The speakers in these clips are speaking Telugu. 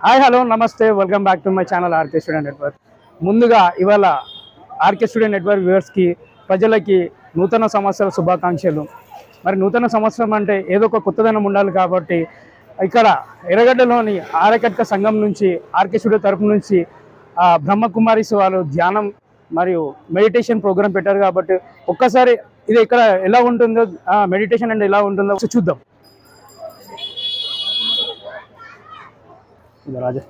హాయ్ హలో నమస్తే welcome back to my channel RK student network. ముందుగా ఇవాళ ఆర్కే స్టూడెంట్ నెట్వర్క్ వ్యూవర్స్కి ప్రజలకి నూతన సంవత్సర శుభాకాంక్షలు. మరి నూతన సంవత్సరం అంటే ఏదో ఒక కొత్తదనం ఉండాలి కాబట్టి ఇక్కడ ఎర్రగడ్డలోని ఆరకట్క సంఘం నుంచి ఆర్కే స్టూడియో తరపు నుంచి ఆ, బ్రహ్మకుమారిస్ వాళ్ళు ధ్యానం మరియు మెడిటేషన్ ప్రోగ్రామ్ పెట్టారు కాబట్టి ఒక్కసారి ఇది ఇక్కడ ఎలా ఉంటుందో మెడిటేషన్ అంటే ఎలా ఉంటుందో చూద్దాం. ఒకసారి చూద్దాం ఇదో రాజా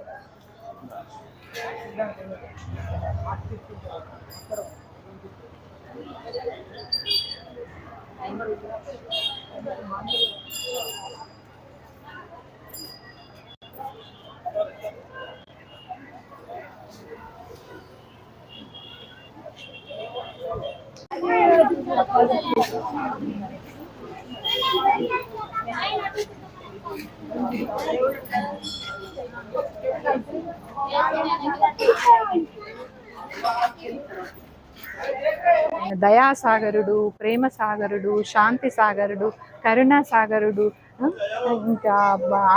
దయాసాగరుడు ప్రేమ సాగరుడు శాంతి సాగరుడు కరుణా సాగరుడు ఇంకా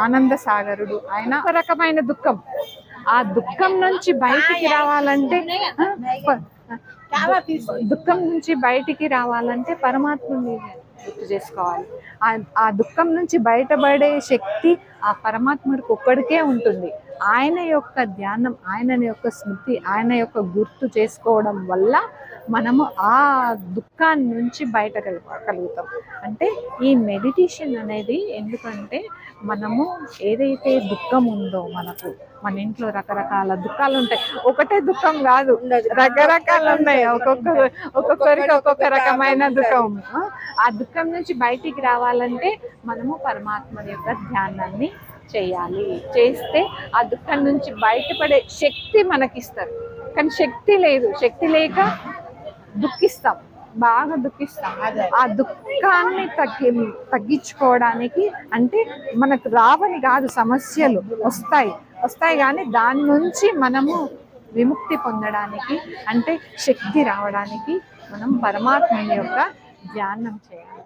ఆనంద సాగరుడు ఆయన ఒక రకమైన దుఃఖం. ఆ దుఃఖం నుంచి బయటికి రావాలంటే దుఃఖం నుంచి బయటికి రావాలంటే పరమాత్ముని గుర్తు చేసుకోవాలి. ఆ- ఆ దుఃఖం నుంచి బయటపడే శక్తి ఆ పరమాత్ముడికి ఒక్కడికే ఉంటుంది. ఆయన యొక్క ధ్యానం ఆయన యొక్క స్మృతి ఆయన యొక్క గుర్తు చేసుకోవడం వల్ల మనము ఆ దుఃఖాన్ని నుంచి బయట కలుగుతాం. అంటే ఈ మెడిటేషన్ అనేది ఎందుకంటే మనము ఏదైతే దుఃఖం ఉందో మనకు మన ఇంట్లో రకరకాల దుఃఖాలు ఉంటాయి. ఒకటే దుఃఖం కాదు రకరకాలు ఉన్నాయి. ఒక్కొక్క ఒక్కొక్కరికి ఒక్కొక్క రకమైన దుఃఖం. ఆ, ఆ దుఃఖం నుంచి బయటికి రావాలంటే మనము పరమాత్మ యొక్క ధ్యానాన్ని చేయాలి. చేస్తే ఆ దుఃఖం నుంచి బయటపడే శక్తి మనకిస్తారు. కానీ శక్తి లేదు. శక్తి లేక దుఃఖిస్తాం. బాగా దుఃఖిస్తాం. ఆ దుఃఖాన్ని తగ్గి తగ్గించుకోవడానికి అంటే మనకు రావని కాదు సమస్యలు వస్తాయి. వస్తాయి కానీ దాని నుంచి మనము విముక్తి పొందడానికి అంటే శక్తి రావడానికి మనం పరమాత్మ యొక్క ధ్యానం చేయాలి.